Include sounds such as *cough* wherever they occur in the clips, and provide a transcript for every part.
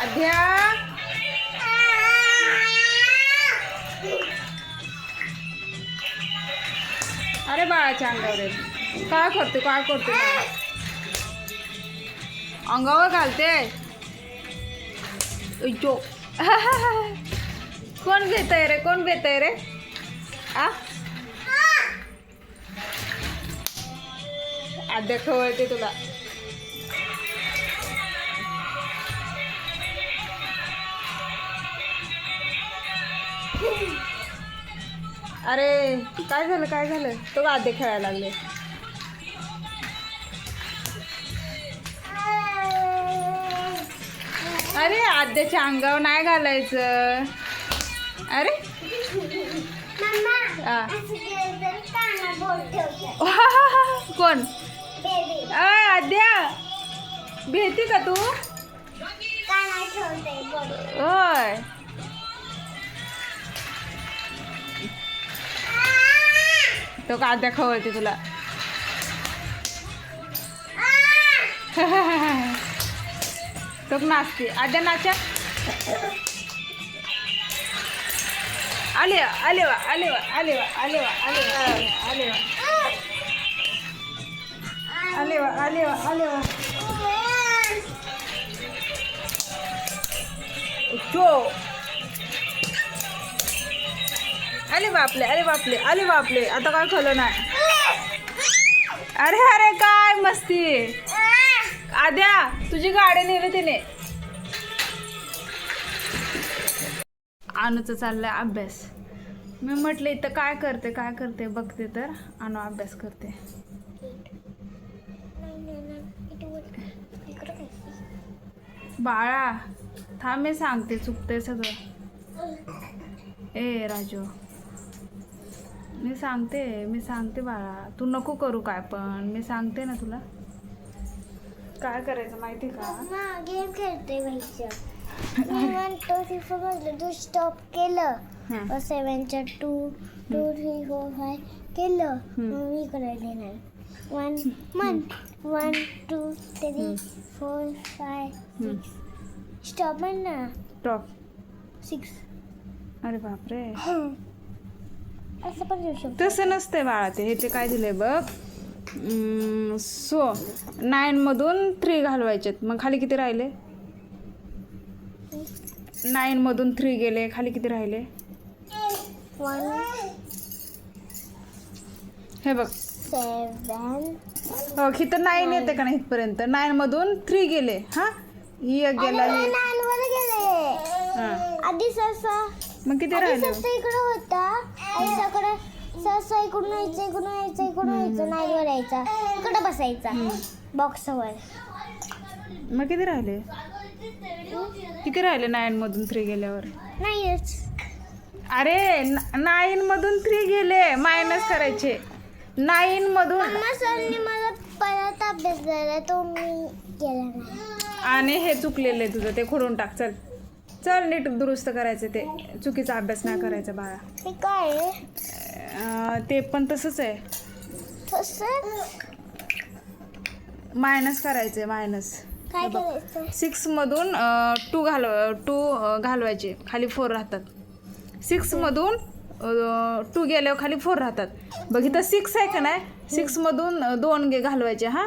अध्या अरे बाळाच्या अंगावर आहे. काय करते काय करते अंगावर घालते. जो *laughs* कोण घेत रे कोण घेत रे? आ? आद्या खवळते तुला. अरे काय झालं काय झालं? तो आद्या खेळायला लागले. अरे आद्याच्या अंगावर नाही घालायचं. अरे. *laughs* कोण? आद्या. भेटी का तू? होय. तो का आद्या खवळते तुला. तो नाचते. आद्या नाचा. आले आले वा आले वा आले वा आले वा आले वा आले वा आले वा आले वा आले वा चो अरे बापले अरे बापले अरे बापले आता काय खलं नाही? अरे अरे काय मस्ती? आद्या तुझी गाडी नेली तिने. अनुचं चाललंय अभ्यास. मी म्हटलं इथं काय करते काय करते बघते तर. अनु अभ्यास करते. बाळा थांब मी सांगते चुकते सगळं. ए राजू. मी सांगते मी सांगते बाळा. तू नको करू काय पण. मी सांगते ना तुला. काय करायचं माहिती का? गेम खेळते वन टू थ्री फोर म्हटलं तू स्टॉप केलं. सेवनच्या two two three four five केलं. मी करायला नाही one one one two three four five हं. स्टॉप म्हण ना. टॉप सिक्स अरे बापरे. असं पण देऊ शकतो. तसं नसतंय बाळा ते. हे ते काय दिलंय बघ. सो नाईनमधून थ्री घालवायचेत. मग खाली किती राहिले? नाईनमधून थ्री गेले. खाली किती राहिले? हे बघ. सेवन हो इथं नाईन येते का नाही इथपर्यंत? नाईनमधून थ्री गेले. हां? गेला आधी मग किती राहिले? ससा इकडे होता. ससाकडे ससा इकडून यायचं इकडून यायचं इकडून यायचं नाही यायचा इकडे बसायचा बॉक्सवर. मग किती राहिले? किती राहिले नाईनमधून थ्री गेल्यावर? नाहीच. अरे नाईन मधून थ्री गेले मायनस करायचे. नाईन मधून मम्मा सरने मला परत अभ्यास दिला तो मी केला नाही. आणि हे चुकलेलं आहे तुझं ते खोडून टाक चल. चल नीट दुरुस्त करायचं ते. चुकीचा अभ्यास नाही करायचा बाळा. हे काय आहे? अं, ते पण तसंच आहे. तसं मायनस करायचं मायनस. काय करायचं? सिक्समधून टू घालव टू घालवायचे. खाली फोर राहतात. सिक्समधून टू गेल्यावर खाली फोर राहतात. बघ इथं सिक्स आहे का नाही? सिक्समधून दोन गे घालवायचे हां?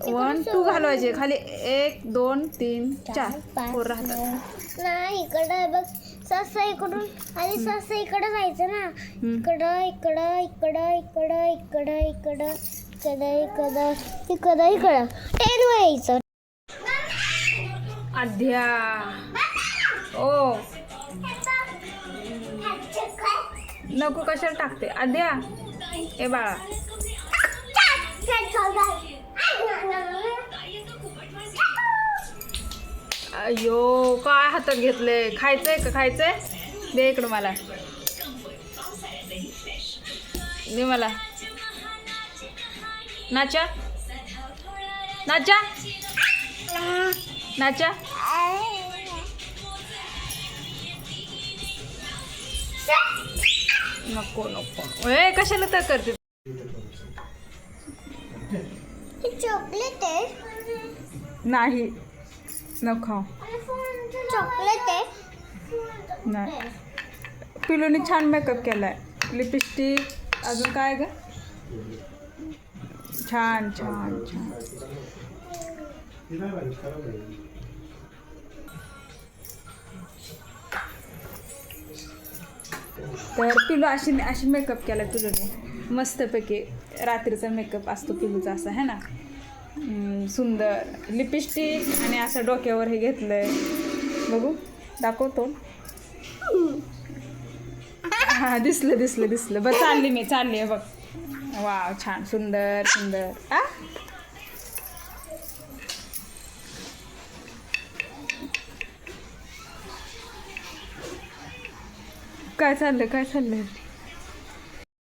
वन टू घालवायचे. खाली एक दोन तीन चार. फोर राहतात. नाही इकडं बघ. ससा इकडून आधी ससा इकडं जायचं ना. इकडं इकडं इकडं इकडं इकडं इकडं इकडं इकडं इकडं इकडं. टेन वर यायचं. अध्या ओ. नको कशाला टाकते. अध्या ए बाळा. अयो काय हातात घेतले खायचंय का खायचंय? दे इकडं मला. दे मला. नाचा. नाचा. नाचा. नको नको. ए कशाला तर करते? चॉकलेट नाही. आणि फोनचं चॉकलेट आहे. नाही. पिलूने छान मेकअप केलाय. लिपस्टिक अजून काय ग? छान छान छान. तर पिलू अशी अशी मेकअप केला पिलूने. मस्तपैकी रात्रीचा मेकअप असतो पिलूचा असा है ना? सुंदर. लिपस्टिक आणि असं डोक्यावर हे घेतलंय. बघू दाखवतो. हा दिसलं दिसलं दिसलं. बरं चालली मी चालली आहे बघ. वा छान. सुंदर सुंदर. आ? काय चाललं काय चाललंय?